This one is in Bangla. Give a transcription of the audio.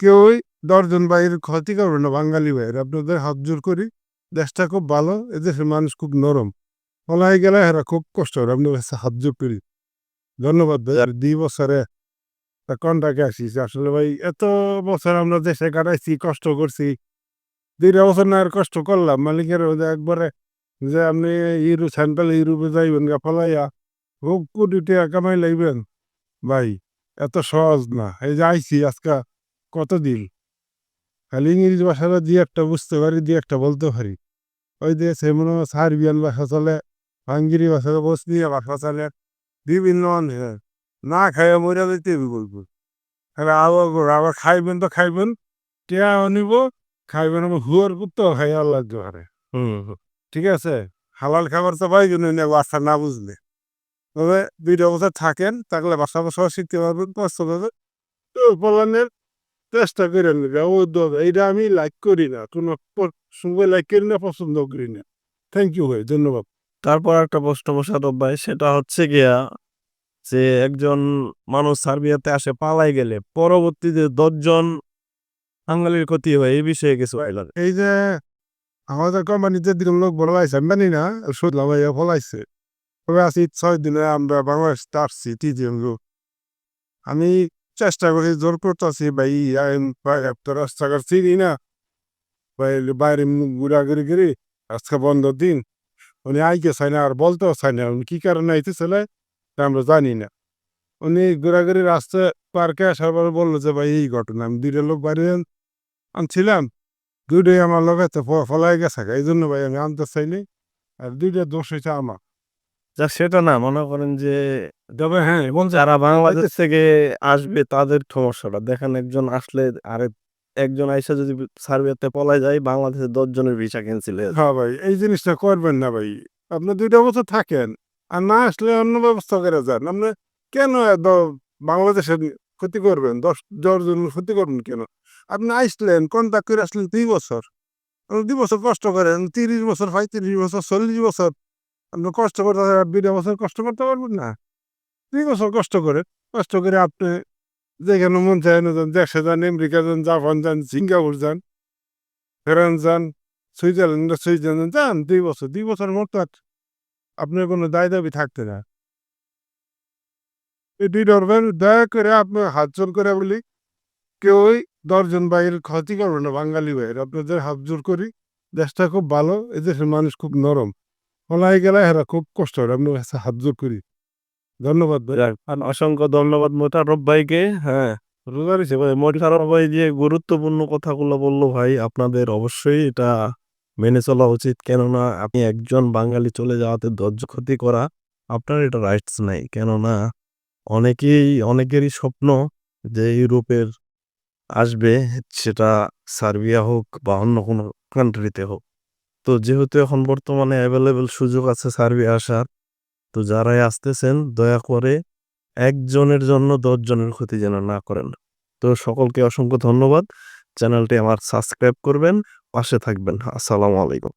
কেউই দশজন ভাইয়ের ক্ষতি করবে না, বাঙালি ভাইয়ের। আপনাদের হাত জোর করি, দেশটা খুব ভালো, এদেশের মানুষ খুব নরম। পলাই গেলে এরা খুব কষ্ট হবে আপনার কাছে হাত জোর করি। ধন্যবাদ ভাই, আর দুই বছরে কন্টাকে আসিস। আসলে ভাই, এত বছর আমরা দেশে কাটাইছি, কষ্ট করছি। দুইটা বছর না আর কষ্ট করলাম, মালিকের একবারে যে আপনি ইউরো, সেন্ট্রাল ইউরোপে যাইবেন গা, ফলাইয়া খুব কোটি টাকা কামাই লাইবেন। ভাই, এত সহজ না। এই যে আইছি আজকা কতদিন খালি ইংরেজি ভাষাটা দিয়ে একটা বুঝতে পারি দিয়ে একটা বলতে পারি। ওই যে সেমন সার্বিয়ান ভাষা চলে হাঙ্গেরি ভাষা বসনিয়া ভাষা চলে বিভিন্ন অনেক। না খাইয়া মরে যেতে বলব তাহলে আবার আবার খাইবেন তো খাইবেন টিয়া আনিব খাইবেন আমার হুয়ার কুত্তো খাই আল্লাহ জোহারে। ঠিক আছে? হালাল খাবার তো পাই জন্য বাচ্চা না বুঝলে। তবে দুইটা বছর থাকেন থাকলে বাসা বাসা শিখতে পারবেন কষ্ট হবে তো চেষ্টা করে নেবে ও। এইটা আমি লাইক করি না কোনো সঙ্গে লাইক করি না পছন্দ করি না থ্যাংক ইউ ভাই ধন্যবাদ তারপর একটা প্রশ্ন মোশারফ ভাই সেটা হচ্ছে গিয়া যে একজন মানুষ সার্বিয়াতে আসে পালাই গেলে পরবর্তীতে দশজন বাঙালির ক্ষতি হয় এই বিষয়ে কিছু। এই যে আমাদের কোম্পানিতে দিন লোক বড় আমি জানি না শুনলাম ভাইয়া ফলাইছে তবে আছি ছয় দিনে আমরা বাংলাদেশ আসছি লোক আমি চেষ্টা করি, জোর করতেছি, ভাই একটা রাস্তাঘাট চিনি না। ভাই বাইরে মুখ ঘুরাঘুরি করি আজকে বন্ধ দিন। উনি আইকে চাই না, আর বলতেও চাই না, উনি কি কারণে আইতেছিল তা আমরা জানি না। উনি ঘোরাঘুরি রাস্তা পার্কে আসার পরে বলল যে, ভাই, এই ঘটনা, আমি দুইটা লোক বাইরে আনছিলাম। দুইটাই আমার লোক এত ফলাই গেছে এই জন্য ভাই, আমি আনতে চাইনি, আর দুইটা দোষ হয়েছে আমার। যাক সেটা না মনে করেন যে তবে হ্যাঁ বলছে যারা বাংলাদেশ থেকে আসবে তাদের সমস্যাটা। দেখেন একজন আসলে আরেক একজন আইসা যদি সার্বিয়াতে পলায় যায় বাংলাদেশে দশ জনের ভিসা ক্যান্সেল হয়ে হ্যাঁ ভাই এই জিনিসটা করবেন না ভাই। আপনি দুইটা বছর থাকেন আর না আসলে অন্য ব্যবস্থা করে যান। আপনি কেন এত বাংলাদেশের ক্ষতি করবেন? দশ দশ জনের ক্ষতি করবেন কেন? আপনি আসলেন কন্ট্যাক্ট করে আসলেন দুই বছর। আপনি দুই বছর কষ্ট করেন তিরিশ বছর পঁয়ত্রিশ বছর চল্লিশ বছর আপনি কষ্ট করতে দুইটা বছর কষ্ট করতে পারবেন না। দুই বছর কষ্ট করে কষ্ট করে আপনি যেখানে মন চায় যান, দেশে যান, আমেরিকা যান, জাপান যান, সিঙ্গাপুর যান, ফ্রান্স যান, সুইজারল্যান্ড সুইজারল্যান্ড যান, দুই বছর দুই বছর মতো আর আপনার কোনো দায় দাবি থাকতে না। এটি ধরবেন দয়া করে আপনার হাত জোর করে বলি, কেউই দশজন ভাইয়ের ক্ষতি করবে না, বাঙালি ভাইয়ের। আপনাদের হাত জোর করি, দেশটা খুব ভালো, এদেশের মানুষ খুব নরম। ফলাই গেলে এরা খুব কষ্ট হয়। আপনি হাত জোর করি। ধন্যবাদ ভাই। অসংখ্য ধন্যবাদ মোতারফ ভাইকে। হ্যাঁ রোজার হিসেবে ভাই। যে গুরুত্বপূর্ণ কথাগুলো বলল ভাই, আপনাদের অবশ্যই এটা মেনে চলা উচিত। কেননা, আপনি একজন বাঙালি, চলে যাওয়াতে ধৈর্য ক্ষতি করা আপনার এটা রাইটস নাই। কেননা, অনেকেই, অনেকেরই স্বপ্ন যে ইউরোপের আসবে, সেটা সার্বিয়া হোক বা অন্য কোনো কান্ট্রিতে হোক। তো যেহেতু এখন বর্তমানে অ্যাভেলেবেল সুযোগ আছে সার্ভে আসার, তো যারাই আসতেছেন, দয়া করে একজনের জন্য দশজনের ক্ষতি যেন না করেন। তো সকলকে অসংখ্য ধন্যবাদ। চ্যানেলটি আমার সাবস্ক্রাইব করবেন, পাশে থাকবেন। আসসালামু আলাইকুম।